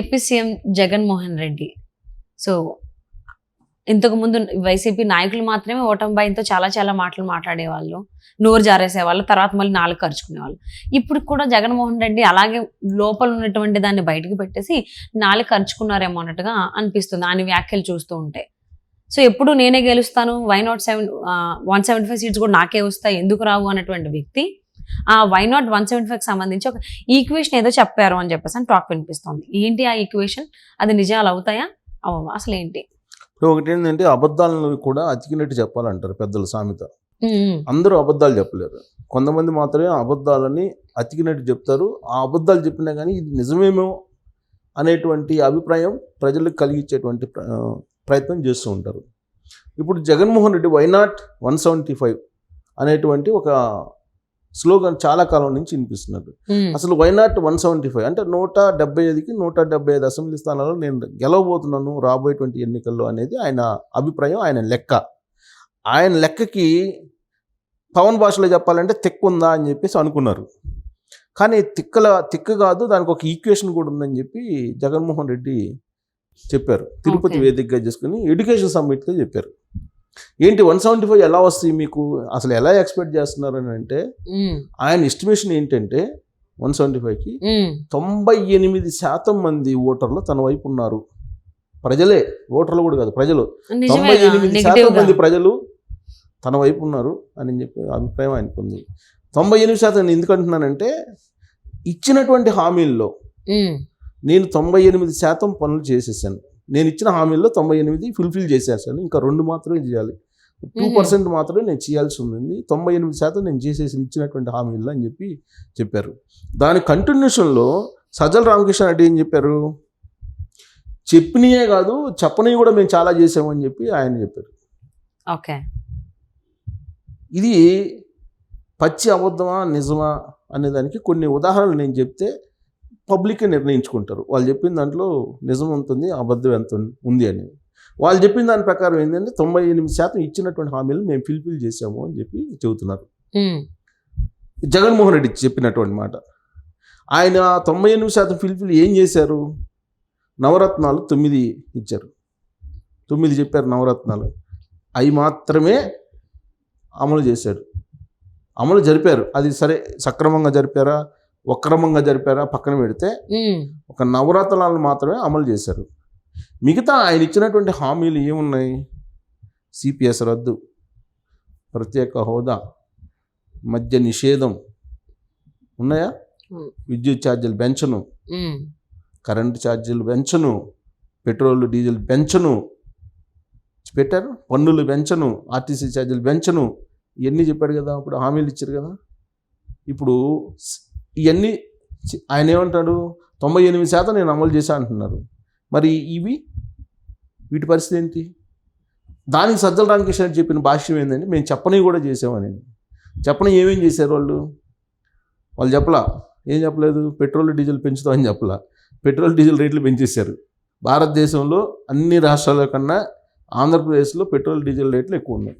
AP CM Jaganmohan Reddy. So ఇంతకుముందు YCP నాయకులు మాత్రమే ఓటమి భయంతో చాలా చాలా మాటలు మాట్లాడేవాళ్ళు. నోరు జారేసేవాళ్ళు తర్వాత మళ్ళీ నాలుగు ఖర్చుకునేవాళ్ళు ఇప్పుడు కూడా జగన్మోహన్ రెడ్డి అలాగే లోపల ఉన్నటువంటి దాన్ని బయటకు పెట్టేసి నాలుగు ఖర్చుకున్నారేమో అన్నట్టుగా అనిపిస్తుంది ఆయన వ్యాఖ్యలు చూస్తూ ఉంటే. సో ఎప్పుడు నేనే గెలుస్తాను? Why not seven one seventy five seats కూడా నాకే వస్తాయి ఎందుకు రావు? అన్నటువంటి వ్యక్తి why not one seventy five సంబంధించి ఒక ఈక్వేషన్ ఏదో చెప్పారు అని చెప్పేసి అని టాక్ వినిపిస్తుంది. ఏంటి ఆ ఈక్వేషన్ అది నిజాలు అవుతాయా? అవ్వవా అసలు ఏంటి? ఇప్పుడు ఒకటి ఏంటంటే అబద్ధాలను కూడా అతికినట్టు చెప్పాలంటారు పెద్దలు సామెత. అందరూ అబద్ధాలు చెప్పలేరు. కొంతమంది మాత్రమే అబద్ధాలని అతికినట్టు చెప్తారు. ఆ అబద్ధాలు చెప్పినా కానీ ఇది నిజమేమో అనేటువంటి అభిప్రాయం ప్రజలకు కలిగించేటువంటి ప్ర- ప్రయత్నం చేస్తూ ఉంటారు. ఇప్పుడు Jaganmohan Reddy why not one seventy five అనేటువంటి ఒక స్లోగన్ చాలా కాలం నుంచి వినిపిస్తున్నారు అసలు why not one seventy five అంటే నూట డెబ్బై ఐదుకి నూట డెబ్బై ఐదు అసెంబ్లీ స్థానాల్లో నేను గెలవబోతున్నాను రాబోయేటువంటి ఎన్నికల్లో అనేది ఆయన అభిప్రాయం ఆయన లెక్క. ఆయన లెక్కకి పవన్ భాషలో చెప్పాలంటే తిక్కు ఉందా అని చెప్పేసి అనుకున్నారు. కానీ తిక్కల తిక్క కాదు దానికి ఒక ఈక్వేషన్ కూడా ఉందని చెప్పి జగన్మోహన్ రెడ్డి చెప్పారు. తిరుపతి. వేదికగా చేసుకుని ఎడ్యుకేషన్ సమ్మిట్గా చెప్పారు. ఏంటి వన్ సెవెంటీ ఫైవ్ ఎలా వస్తాయి మీకు? అసలు ఎలా ఎక్స్పెక్ట్ చేస్తున్నారు అని అంటే ఆయన ఎస్టిమేషన్ ఏంటంటే వన్ సెవెంటీ ఫైవ్కి తొంభై ఎనిమిది శాతం మంది ఓటర్లు తన వైపు ఉన్నారు. ప్రజలే ఓటర్లు కూడా కాదు ప్రజలు. తొంభై ఎనిమిది శాతం మంది ప్రజలు తన వైపు ఉన్నారు అని చెప్పి అభిప్రాయం ఆయనకు ఉంది. తొంభై ఎనిమిది శాతం నేను ఎందుకు అంటున్నానంటే ఇచ్చినటువంటి హామీల్లో నేను తొంభై ఎనిమిది శాతం పనులు చేసేసాను. నేను ఇచ్చిన హామీల్లో తొంభై ఎనిమిది ఫుల్ఫిల్ చేసేసాను. ఇంకా రెండు మాత్రమే చేయాలి. టూ. పర్సెంట్ మాత్రమే నేను చేయాల్సి ఉంది తొంభై ఎనిమిది శాతం నేను చేసేసి ఇచ్చినటువంటి హామీల్లో అని చెప్పి చెప్పారు. దాని కంటిన్యూషన్లో సజ్జల రామకృష్ణ రెడ్డి ఏం చెప్పారు? చెప్పినయే కాదు చెప్పనివి కూడా మేము చాలా చేసామని చెప్పి ఆయన చెప్పారు. ఓకే. ఇది పచ్చి అబద్ధమా నిజమా అనే దానికి కొన్ని ఉదాహరణలు నేను చెప్తే పబ్లిక్ నిర్ణయించుకుంటారు. వాళ్ళు చెప్పిన దాంట్లో నిజం ఉంటుంది అబద్ధం ఎంత ఉంది అని. వాళ్ళు చెప్పిన దాని ప్రకారం ఏంటంటే తొంభై ఎనిమిది శాతం ఇచ్చినటువంటి హామీలు మేము ఫిల్ఫిల్ చేసాము అని చెప్పి చెబుతున్నారు. జగన్మోహన్ రెడ్డి చెప్పినటువంటి మాట. ఆయన తొంభై ఎనిమిది శాతం ఫిల్ఫిల్ ఏం చేశారు? నవరత్నాలు తొమ్మిది ఇచ్చారు. తొమ్మిది చెప్పారు నవరత్నాలు. అవి మాత్రమే అమలు చేశాడు అమలు జరిపారు. అది సరే సక్రమంగా జరిపారా? వక్రమంగా జరిపారా పక్కన పెడితే ఒక నవరత్నాలను మాత్రమే అమలు చేశారు. మిగతా ఆయన ఇచ్చినటువంటి హామీలు ఏమున్నాయి? సిపిఎస్ రద్దు ప్రత్యేక హోదా మద్య నిషేధం ఉన్నాయా. విద్యుత్ ఛార్జీలు పెంచను కరెంటు ఛార్జీలు పెంచను పెట్రోల్ డీజిల్ పెంచను పెట్టారు? పన్నులు పెంచను ఆర్టీసీ ఛార్జీలు పెంచను ఇవన్నీ చెప్పాడు కదా అప్పుడు హామీలు ఇచ్చారు కదా. ఇప్పుడు ఇవన్నీ ఆయన ఏమంటాడు? తొంభై ఎనిమిది శాతం నేను అమలు చేశా అంటున్నారు. మరి ఇవి? వీటి పరిస్థితి ఏంటి? దానికి సజ్జల రామకృష్ణ చెప్పిన భాష్యం ఏంటంటే మేము చెప్పని కూడా చేసామని చెప్పని ఏమేం చేశారు వాళ్ళు? వాళ్ళు చెప్పలా. ఏం చెప్పలేదు? పెట్రోల్ డీజిల్ పెంచుతామని చెప్పలా. పెట్రోల్ డీజిల్ రేట్లు పెంచేశారు. భారతదేశంలో అన్ని రాష్ట్రాల కన్నా ఆంధ్రప్రదేశ్లో పెట్రోల్ డీజిల్ రేట్లు ఎక్కువ ఉన్నాయి.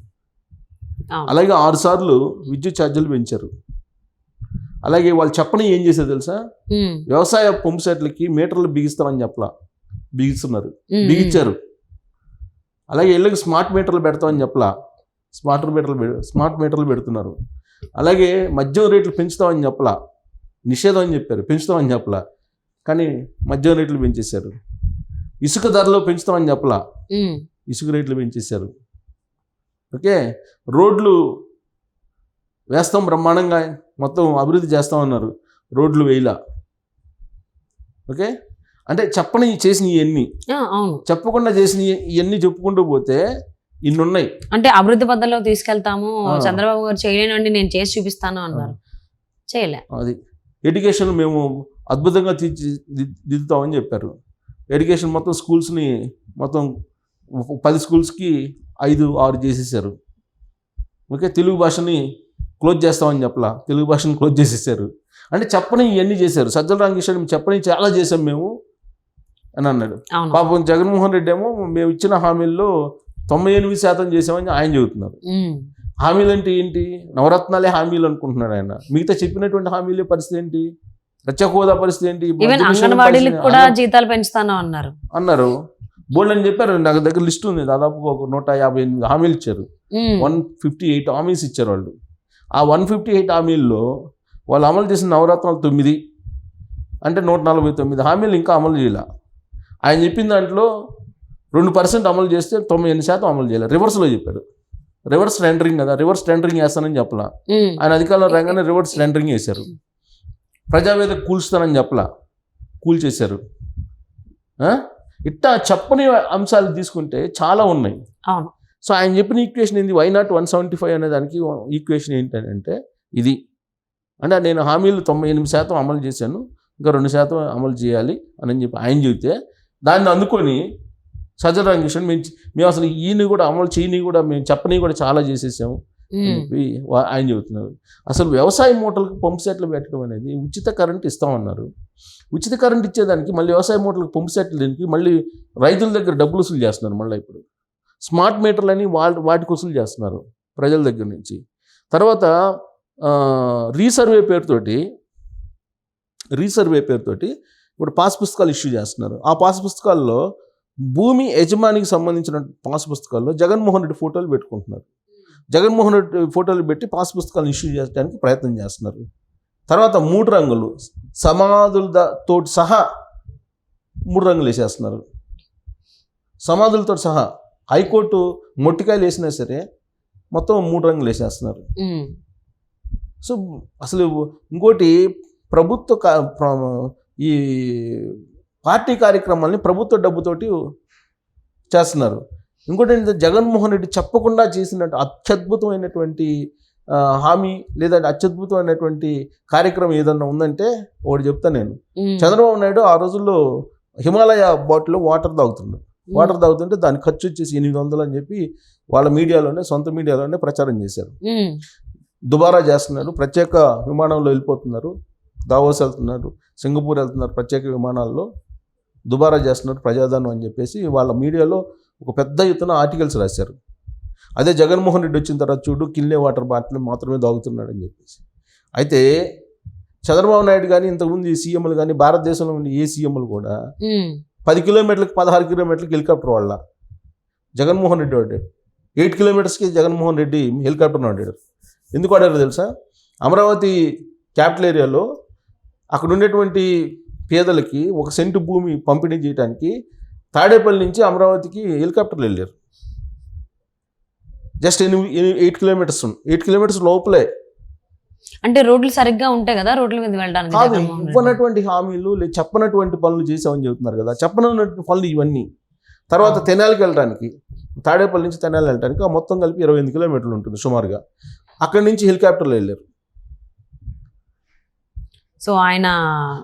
అలాగే ఆరు సార్లు విద్యుత్ ఛార్జీలు పెంచారు. అలాగే వాళ్ళు చెప్పని ఏం చేశారు తెలుసా? వ్యవసాయ పంపు సెట్లకి మీటర్లు బిగిస్తామని చెప్పలా. బిగిస్తున్నారు. బిగించారు అలాగే ఇళ్ళకి స్మార్ట్ మీటర్లు పెడతామని చెప్పలా. స్మార్ట్ మీటర్లు స్మార్ట్ మీటర్లు పెడుతున్నారు. అలాగే మద్యం రేట్లు పెంచుతామని చెప్పలా. నిషేధం అని చెప్పారు. పెంచుతామని చెప్పలా. కానీ మద్యం రేట్లు పెంచేశారు. ఇసుక ధరలో పెంచుతామని చెప్పలా. ఇసుక రేట్లు పెంచేశారు. ఓకే? రోడ్లు వేస్తాం బ్రహ్మాండంగా మొత్తం అభివృద్ధి చేస్తామన్నారు రోడ్లు వేయలా. ఓకే? అంటే చెప్పని చేసిన ఇవన్నీ చెప్పకుండా చేసిన ఇవన్నీ చెప్పుకుంటూ పోతే ఇన్ని ఉన్నాయి అంటే అభివృద్ధి పద్ధతిలో తీసుకెళ్తాము. చంద్రబాబు గారు చేయలేనండి నేను చేసి చూపిస్తాను అన్నారు. చేయలే. అది. ఎడ్యుకేషన్ మేము అద్భుతంగా తీర్చి దిద్దుతామని చెప్పారు. ఎడ్యుకేషన్ మొత్తం స్కూల్స్ని మొత్తం పది స్కూల్స్కి ఐదు ఆరు చేసేసారు. ఓకే? తెలుగు భాషని క్లోజ్ చేస్తామని చెప్పలా. తెలుగు భాషని క్లోజ్ చేసేసారు. అంటే చెప్పని ఇవన్నీ చేశారు. సజ్జల రామకృష్ణ చెప్పని చాలా చేసాం మేము అని అన్నాడు. పాపం జగన్మోహన్ రెడ్డి ఏమో మేము ఇచ్చిన హామీల్లో తొంభై ఎనిమిది శాతం చేసామని ఆయన చెబుతున్నారు. హామీలు అంటే ఏంటి? నవరత్నాలే హామీలు అనుకుంటున్నాడు ఆయన. మిగతా చెప్పినటువంటి హామీలే పరిస్థితి ఏంటి? ప్రత్యేక హోదా పరిస్థితి ఏంటి? అంగన్వాడీలకు కూడా జీతాలు పెంచుతాను అన్నారు. అన్నారు. బోల్డ్ అని చెప్పారు. నాకు దగ్గర లిస్ట్ ఉంది. దాదాపు ఒక నూట యాభై ఎనిమిది హామీలు ఇచ్చారు. వన్ ఫిఫ్టీ ఎయిట్ హామీస్ ఇచ్చారు వాళ్ళు. ఆ వన్ ఫిఫ్టీ ఎయిట్ హామీల్లో వాళ్ళు అమలు చేసిన నవరత్నాలు తొమ్మిది అంటే నూట నలభై తొమ్మిది హామీలు ఇంకా అమలు చేయాల. ఆయన చెప్పిన దాంట్లో రెండు పర్సెంట్ అమలు చేస్తే తొంభై ఎనిమిది శాతం అమలు చేయాలి. రివర్స్లో చెప్పాడు. రివర్స్ టెండరింగ్ కదా రివర్స్ టెండరింగ్ చేస్తానని చెప్పలా. ఆయన అధికారంలో రాగానే రివర్స్ టెండరింగ్ చేశారు. ప్రజావేదిక కూల్స్తానని చెప్పలా. కూల్చేశారు? ఇట్టా చెప్పని అంశాలు తీసుకుంటే చాలా ఉన్నాయి. సో ఆయన చెప్పిన ఈక్వేషన్ ఏంది? Why not one seventy five అనే దానికి ఈక్వేషన్ ఏంటంటే ఇది. అంటే నేను హామీలు తొంభై ఎనిమిది శాతం అమలు చేశాను. ఇంకా రెండు శాతం అమలు చేయాలి అని చెప్పి ఆయన చెబితే దాన్ని అందుకొని సజ్జల రామకృష్ణ మేము మేము అసలు ఈయన కూడా అమలు చేయని కూడా మేము చెప్పని కూడా చాలా చేసేసాము చెప్పి ఆయన చెబుతున్నారు. అసలు వ్యవసాయ మూటలకు పంపు సెట్లు పెట్టడం అనేది ఉచిత కరెంట్ ఇస్తామన్నారు. ఉచిత కరెంట్ ఇచ్చేదానికి మళ్ళీ వ్యవసాయ మూటలకు పంపు సెట్లు దీనికి మళ్ళీ రైతుల దగ్గర డబ్బులు వసూలు చేస్తున్నారు మళ్ళీ ఇప్పుడు. స్మార్ట్ మీటర్లని వాళ్ళ వాటి వసూలు చేస్తున్నారు ప్రజల దగ్గర నుంచి. తర్వాత రీసర్వే పేరుతోటి రీసర్వే పేరుతోటి ఇప్పుడు పాస్ పుస్తకాలు ఇష్యూ చేస్తున్నారు. ఆ పాస్ పుస్తకాల్లో భూమి యజమానికి సంబంధించిన పాస్ పుస్తకాల్లో జగన్మోహన్ రెడ్డి ఫోటోలు పెట్టుకుంటున్నారు. జగన్మోహన్ రెడ్డి ఫోటోలు పెట్టి పాస్ పుస్తకాలను ఇష్యూ చేయడానికి ప్రయత్నం చేస్తున్నారు. తర్వాత మూడు రంగులు సమాధులతో సహా మూడు రంగులు వేసేస్తున్నారు. సమాధులతో సహా హైకోర్టు మొట్టికాయలు వేసినా సరే మొత్తం మూడు రంగులు వేసేస్తున్నారు. సో అసలు ఇంకోటి ప్రభుత్వ ఈ పార్టీ కార్యక్రమాల్ని ప్రభుత్వ డబ్బుతోటి చేస్తున్నారు. ఇంకోటి ఏంటంటే జగన్మోహన్ రెడ్డి చెప్పకుండా చేసినట్టు అత్యద్భుతమైనటువంటి హామీ లేదా అత్యద్భుతమైనటువంటి కార్యక్రమం ఏదన్నా ఉందంటే ఒకటి చెప్తా నేను. చంద్రబాబు నాయుడు ఆ రోజుల్లో హిమాలయ బాటిల్లో వాటర్ తాగుతున్నాడు. వాటర్ తాగుతుంటే దాని ఖర్చు వచ్చేసి ఎనిమిది వందలు అని చెప్పి వాళ్ళ మీడియాలోనే సొంత మీడియాలోనే ప్రచారం చేశారు. ఉమ్, దుబారా చేస్తున్నారు ప్రత్యేక విమానంలో వెళ్ళిపోతున్నారు దావోస్ వెళ్తున్నారు సింగపూర్ వెళ్తున్నారు ప్రత్యేక విమానాల్లో దుబారా చేస్తున్నారు ప్రజాధనం అని చెప్పేసి వాళ్ళ మీడియాలో ఒక పెద్ద ఎత్తున ఆర్టికల్స్ రాశారు. అదే జగన్మోహన్ రెడ్డి వచ్చిన తర్వాత చూడు కిల్లే వాటర్ బాటిల్ మాత్రమే తాగుతున్నాడు అని చెప్పేసి. అయితే చంద్రబాబు నాయుడు కానీ ఇంతకుముందు ఈ సీఎంలు కానీ భారతదేశంలో ఉన్న ఏ సీఎంలు కూడా ఉమ్, పది కిలోమీటర్లకు పదహారు కిలోమీటర్లకు హెలికాప్టర్ వాళ్ళ జగన్మోహన్ రెడ్డి వాడాడు ఎయిట్ కిలోమీటర్స్కి జగన్మోహన్ రెడ్డి హెలికాప్టర్ వాడాడు. ఎందుకు వాడారు తెలుసా? అమరావతి క్యాపిటల్ ఏరియాలో అక్కడ ఉండేటువంటి పేదలకి ఒక సెంటు భూమి పంపిణీ చేయడానికి తాడేపల్లి నుంచి అమరావతికి హెలికాప్టర్లు వెళ్ళారు. జస్ట్ ఎనిమిది ఎయిట్ కిలోమీటర్స్ ఎయిట్ కిలోమీటర్స్ లోపలే అంటే రోడ్లు సరిగ్గా ఉంటాయి కదా రోడ్ల మీద వెళ్ళడానికి కాదు. ఇవ్వనటువంటి హామీలు లేదు చెప్పనటువంటి పనులు చేసామని చెబుతున్నారు కదా. చెప్పనటువంటి పనులు ఇవన్నీ. తర్వాత. తెనాలికి వెళ్ళడానికి తాడేపల్లి నుంచి తెనాలి వెళ్ళడానికి ఆ మొత్తం కలిపి ఇరవై ఎనిమిది కిలోమీటర్లు ఉంటుంది సుమారుగా. అక్కడి నుంచి హెలికాప్టర్లో వెళ్ళారు. సో ఆయన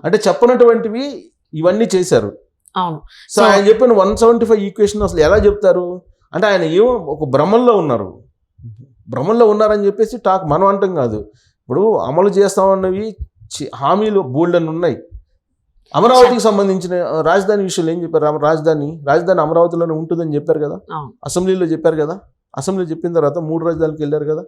అంటే చెప్పనటువంటివి ఇవన్నీ చేశారు. అవును. సో ఆయన చెప్పిన వన్ సెవెంటీ ఫైవ్ ఈక్వేషన్ అసలు ఎలా చెప్తారు? అంటే ఆయన ఏమో ఒక భ్రమంలో ఉన్నారు. భ్రమంలో ఉన్నారని చెప్పేసి టాక్ మనం అంటాం కాదు. ఇప్పుడు అమలు చేస్తామన్నవి హామీలు బోల్డ్ అని ఉన్నాయి. అమరావతికి సంబంధించిన రాజధాని విషయంలో ఏం చెప్పారు? రాజధాని రాజధాని అమరావతిలోనే ఉంటుందని చెప్పారు కదా? అసెంబ్లీలో చెప్పారు కదా? అసెంబ్లీ చెప్పిన తర్వాత మూడు రాజధానికి వెళ్ళారు కదా?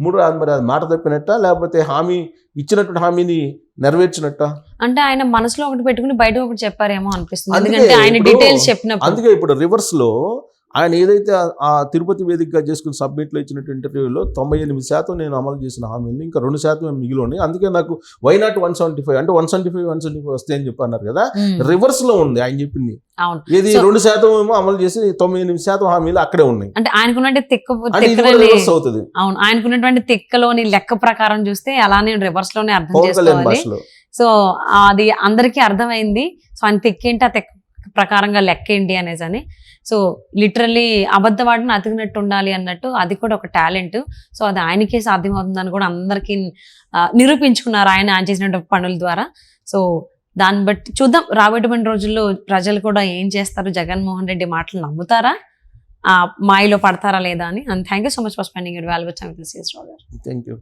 మూడు మరి అది మాట తప్పినట్ట? లేకపోతే హామీ ఇచ్చినటువంటి హామీని నెరవేర్చినట్ట? అంటే ఆయన మనసులో ఒకటి పెట్టుకుని బయట ఒకటి చెప్పారేమో అనిపిస్తుంది. ఎందుకంటే ఆయన ఇప్పుడు- డీటెయిల్స్ చెప్పినప్పుడు. అందుకే ఇప్పుడు రివర్స్లో ఆయన ఏదైతే ఆ- తిరుపతి వేదికగా చేసుకుని సబ్మిట్లో ఇచ్చినట్టు ఇంటర్వ్యూలో తొంభై ఎనిమిది శాతం నేను అమలు చేసిన హామీని ఇంకా రెండు శాతం మిగిలి ఉన్నాయి. అందుకే నాకు why not one seventy five అంటే one seventy five one seventy five వస్తాయి అని చెప్పి అన్నారు కదా? రివర్స్లో ఉంది ఆయన చెప్పింది. ఏది So- రెండు శాతం ఏమో అమలు చేసి తొంభై ఎనిమిది శాతం హామీలు అక్కడే ఉన్నాయి. అంటే ఆయనకున్నట్టు తిక్క ఇది అవుతుంది. అవును. ఆయనకున్నటువంటి తిక్కలోని లెక్క ప్రకారం చూస్తే అలానే రివర్స్లోనే అర్థం చేసుకోవాలి. సో అది అందరికీ అర్థమైంది. సో ఆయన తిక్కేంటి ఆ తిక్క ప్రకారంగా లెక్క ఏంటి అనేసి అని. సో లిటరల్లీ అబద్ధవాడిని అతికినట్టు ఉండాలి అన్నట్టు అది కూడా ఒక టాలెంట్. సో అది ఆయనకే సాధ్యమవుతుందని కూడా అందరికీ నిరూపించుకున్నారు ఆయన ఆయన చేసినటువంటి పనుల ద్వారా. సో దాన్ని బట్టి చూద్దాం. రాబోయేటువంటి రోజుల్లో ప్రజలు కూడా ఏం చేస్తారు? జగన్మోహన్ రెడ్డి మాటలు నమ్ముతారా? మాయలో పడతారా లేదా అని. And thank you so much for spending your valuable time thank you